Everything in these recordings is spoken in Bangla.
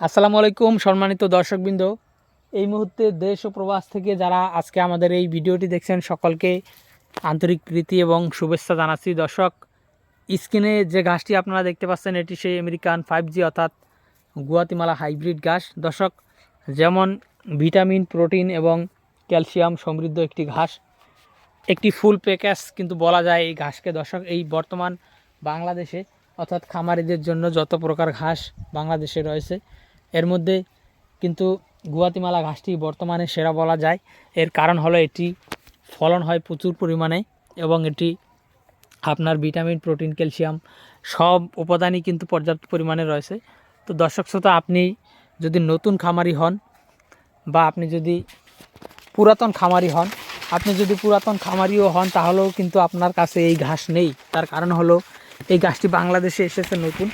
আসসালামু আলাইকুম, সম্মানিত দর্শকবৃন্দ। এই মুহূর্তে দেশ ও প্রবাস থেকে যারা আজকে আমাদের এই ভিডিওটি দেখছেন, সকলকে আন্তরিক প্রীতি এবং শুভেচ্ছা জানাচ্ছি। দর্শক, স্ক্রিনে যে ঘাসটি আপনারা দেখতে পাচ্ছেন, এটি সেই আমেরিকান ফাইভ জি অর্থাৎ গুয়াতিমালা হাইব্রিড ঘাস। দর্শক, যেমন ভিটামিন, প্রোটিন এবং ক্যালসিয়াম সমৃদ্ধ একটি ঘাস। একটি ফুল প্যাকেজ কিন্তু বলা যায় এই ঘাসকে। দর্শক, এই বর্তমান বাংলাদেশে অর্থাৎ খামারিদের জন্য যত প্রকার ঘাস বাংলাদেশে রয়েছে, এর মধ্যে কিন্তু গুয়াতিমালা ঘাসটি বর্তমানে সেরা বলা যায়। এর কারণ হলো এটি ফলন হয় প্রচুর পরিমাণে এবং এটি আপনার ভিটামিন, প্রোটিন, ক্যালসিয়াম সব উপাদানই কিন্তু পর্যাপ্ত পরিমাণে রয়েছে। তো দর্শক শ্রোতা, আপনি যদি নতুন খামারি হন বা আপনি যদি পুরাতন খামারি হন, আপনি যদি পুরাতন খামারিও হন তাহলেও কিন্তু আপনার কাছে এই ঘাস নেই। তার কারণ হলো এই গাছটি বাংলাদেশে এসেছে নতুন।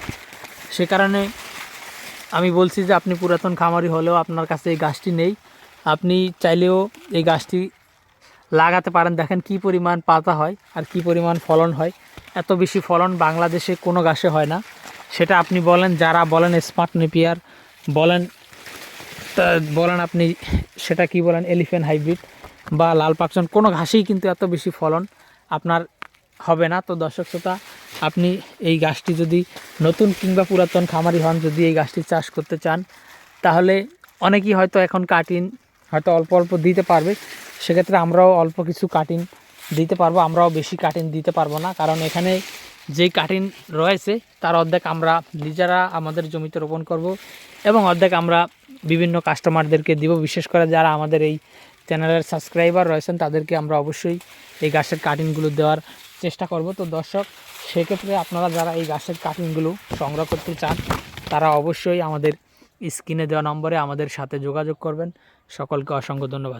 সে কারণে আমি বলছি যে আপনি পুরাতন খামারি হলেও আপনার কাছে এই গাছটি নেই। আপনি চাইলেও এই গাছটি লাগাতে পারেন। দেখেন কি পরিমাণ পাতা হয় আর কি পরিমাণ ফলন হয়। এত বেশি ফলন বাংলাদেশে কোনো গাছে হয় না। সেটা আপনি বলেন, যারা বলেন স্মার্ট নেপিয়ার, বলেন বলেন আপনি সেটা কি বলেন, এলিফ্যান্ট হাইব্রিড বা লাল পাকচন কোনো ঘাসেই কিন্তু এত বেশি ফলন আপনার হবে না। তো দর্শক শ্রোতা, আপনি এই গাছটি যদি নতুন কিংবা পুরাতন খামারি হন, যদি এই গাছটি চাষ করতে চান, তাহলে অনেকেই হয়তো এখন কাটিন হয়তো অল্প অল্প দিতে পারবে। সেক্ষেত্রে আমরাও অল্প কিছু কাটিন দিতে পারব, আমরাও বেশি কাটিন দিতে পারব না। কারণ এখানে যেই কাটিন রয়েছে, তার অর্ধেক আমরা নিজেরা আমাদের জমিতে রোপণ করব এবং অর্ধেক আমরা বিভিন্ন কাস্টমারদেরকে দিব। বিশেষ করে যারা আমাদের এই চ্যানেলের সাবস্ক্রাইবার রয়েছেন, তাদেরকে আমরা অবশ্যই এই গাছের কাটিংগুলো দেওয়ার চেষ্টা করব। তো দর্শক, সেক্ষেত্রে আপনারা যারা এই গাছের কাটিংগুলো সংগ্রহ করতে চান, তারা অবশ্যই আমাদের স্ক্রিনে দেওয়া নম্বরে আমাদের সাথে যোগাযোগ করবেন। সকলকে অসংখ্য ধন্যবাদ।